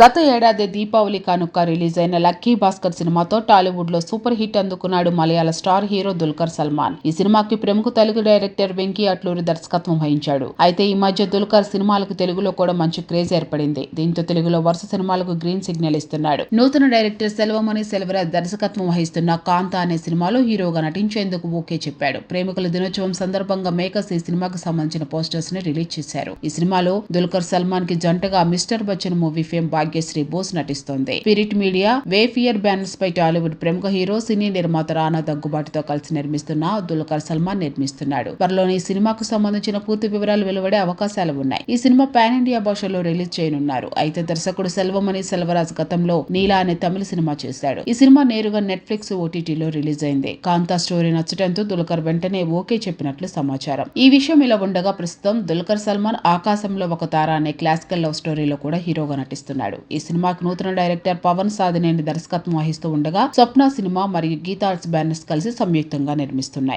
గత ఏడాది దీపావళి కానుక రిలీజ్ అయిన లక్కీ భాస్కర్ సినిమాతో టాలీవుడ్లో సూపర్ హిట్ అందుకున్నాడు మలయాళ స్టార్ హీరో దుల్కర్ సల్మాన్. ఈ సినిమాకి ప్రముఖ తెలుగు డైరెక్టర్ వెంకీ అట్లూరి దర్శకత్వం వహించాడు. అయితే ఈ మధ్య దుల్కర్ సినిమాలకు తెలుగులో కూడా మంచి క్రేజ్ ఏర్పడింది. దీంతో తెలుగులో వరుస సినిమాలకు గ్రీన్ సిగ్నల్ ఇస్తున్నాడు. నూతన డైరెక్టర్ సెల్వమణి సెల్వరాజ్ దర్శకత్వం వహిస్తున్న కాంత అనే సినిమాలో హీరోగా నటించేందుకు ఓకే చెప్పాడు. ప్రేమికుల దినోత్సవం సందర్భంగా మేకర్స్ ఈ సినిమాకు సంబంధించిన పోస్టర్స్ని రిలీజ్ చేశారు. ఈ సినిమాలో దుల్కర్ సల్మాన్కి జంటగా Mr Bachchan movie fame Bhagyashri Borse నటిస్తోంది. స్పిరిట్ మీడియా వేఫియర్ బ్యానర్స్ పై టాలీవుడ్ ప్రముఖ హీరో సినీ నిర్మాత రానా దగ్గుబాటుతో కలిసి నిర్మిస్తున్న దుల్కర్ సల్మాన్ నిర్మిస్తున్నాడు. త్వరలోనే ఈ సినిమాకు సంబంధించిన పూర్తి వివరాలు వెలువడే అవకాశాలు ఉన్నాయి. ఈ సినిమా పాన్ ఇండియా భాషలో రిలీజ్ చేయనున్నారు. అయితే దర్శకుడు సెల్వమణి సెల్వరాజ్ గతంలో నీలా అనే తమిళ సినిమా చేశాడు. ఈ సినిమా నేరుగా నెట్ఫ్లిక్స్ ఓటీటీలో రిలీజ్ అయింది. కాంతా స్టోరీ నచ్చడంతో దుల్కర్ వెంటనే ఓకే చెప్పినట్లు సమాచారం. ఈ విషయం ఇలా ఉండగా ప్రస్తుతం దుల్కర్ సల్మాన్ ఆకాశంలో ఒక తార అనే క్లాసికల్ లవ్ స్టోరీలో కూడా హీరోగా నటిస్తున్నాడు. ఈ సినిమాకి నూతన డైరెక్టర్ పవన్ సాధినేని దర్శకత్వం వహిస్తూ ఉండగా స్వప్న సినిమా మరియు గీతా ఆర్ట్స్ బ్యానర్స్ కలిసి సంయుక్తంగా నిర్మిస్తున్నాయి.